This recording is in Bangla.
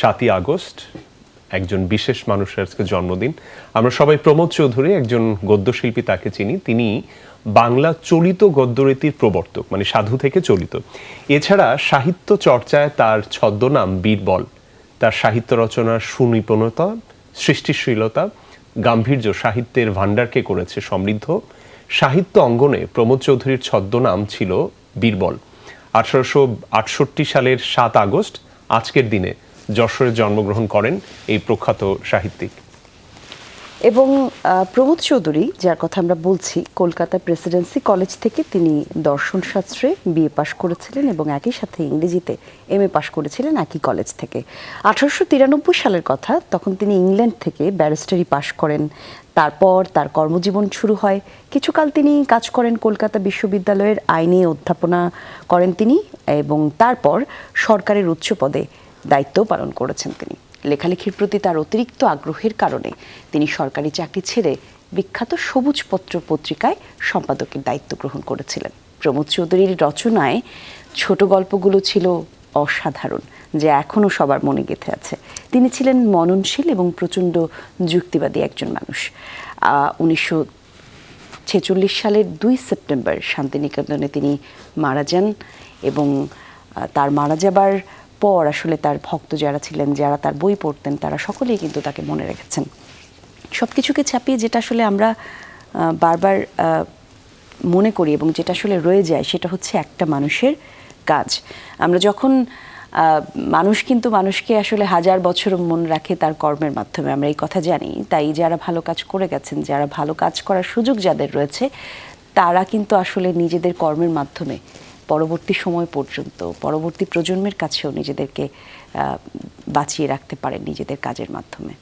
সাতই আগস্ট, একজন বিশেষ মানুষের আজকে জন্মদিন। আমরা সবাই প্রমোদ চৌধুরী, একজন গদ্যশিল্পী তাকে চিনি। তিনি বাংলা চলিত গদ্যরীতির প্রবর্তক মানে সাধু থেকে চলিত। এছাড়া সাহিত্য চর্চায় তার ছদ্মনাম বীরবল। তার সাহিত্য রচনার সুনিপুণতা, সৃষ্টিশীলতা, গাম্ভীর্য, সাহিত্যের ভাণ্ডারকে করেছে সমৃদ্ধ। সাহিত্য অঙ্গনে প্রমোদ চৌধুরীর ছদ্মনাম ছিল বীরবল। আঠারোশো আটষট্টি সালের সাত আগস্ট, আজকের দিনে যশোরে জন্মগ্রহণ করেন এই প্রখ্যাত সাহিত্যিক। এবং প্রমোদ চৌধুরী, যার কথা আমরা বলছি, কলকাতা প্রেসিডেন্সি কলেজ থেকে তিনি দর্শন শাস্ত্রে বিএ পাশ করেছিলেন এবং একই সাথে ইংরেজিতে এম এ পাশ করেছিলেন একই কলেজ থেকে। আঠারোশো তিরানব্বই সালের কথা, তখন তিনি ইংল্যান্ড থেকে ব্যারিস্টারি পাশ করেন। তারপর তার কর্মজীবন শুরু হয়। কিছুকাল তিনি কাজ করেন কলকাতা বিশ্ববিদ্যালয়ের আইনে অধ্যাপনা করেন তিনি এবং তারপর সরকারের উচ্চ পদে। দায়িত্ব পালন করেছেন তিনি। লেখালেখির প্রতি তার অতিরিক্ত আগ্রহের কারণে তিনি সরকারি চাকরি ছেড়ে বিখ্যাত সবুজ পত্র পত্রিকায় সম্পাদকের দায়িত্ব গ্রহণ করেছিলেন। প্রমোদ চৌধুরীর রচনায় ছোট গল্পগুলো ছিল অসাধারণ, যা এখনও সবার মনে গেঁথে আছে। তিনি ছিলেন মননশীল এবং প্রচণ্ড যুক্তিবাদী একজন মানুষ। উনিশশো ছেচল্লিশ সালের দুই সেপ্টেম্বর শান্তিনিকেতনে তিনি মারা যান এবং তার মারা যাবার পর আসলে তার ভক্ত যারা ছিলেন, যারা তার বই পড়তেন, তারা সকলেই কিন্তু তাকে মনে রেখেছেন। সব কিছুকে ছাপিয়ে যেটা আসলে আমরা বারবার মনে করি এবং যেটা আসলে রয়ে যায় সেটা হচ্ছে একটা মানুষের কাজ। আমরা যখন মানুষ কিন্তু মানুষকে আসলে হাজার বছর মন রাখে তার কর্মের মাধ্যমে, আমরা এই কথা জানি। তাই যারা ভালো কাজ করে গেছেন, যারা ভালো কাজ করার সুযোগ যাদের রয়েছে, তারা কিন্তু আসলে নিজেদের কর্মের মাধ্যমে পরবর্তী সময় পর্যন্ত পরবর্তী প্রজন্মের কাছেও নিজেদেরকে বাঁচিয়ে রাখতে পারেন নিজেদের কাজের মাধ্যমে।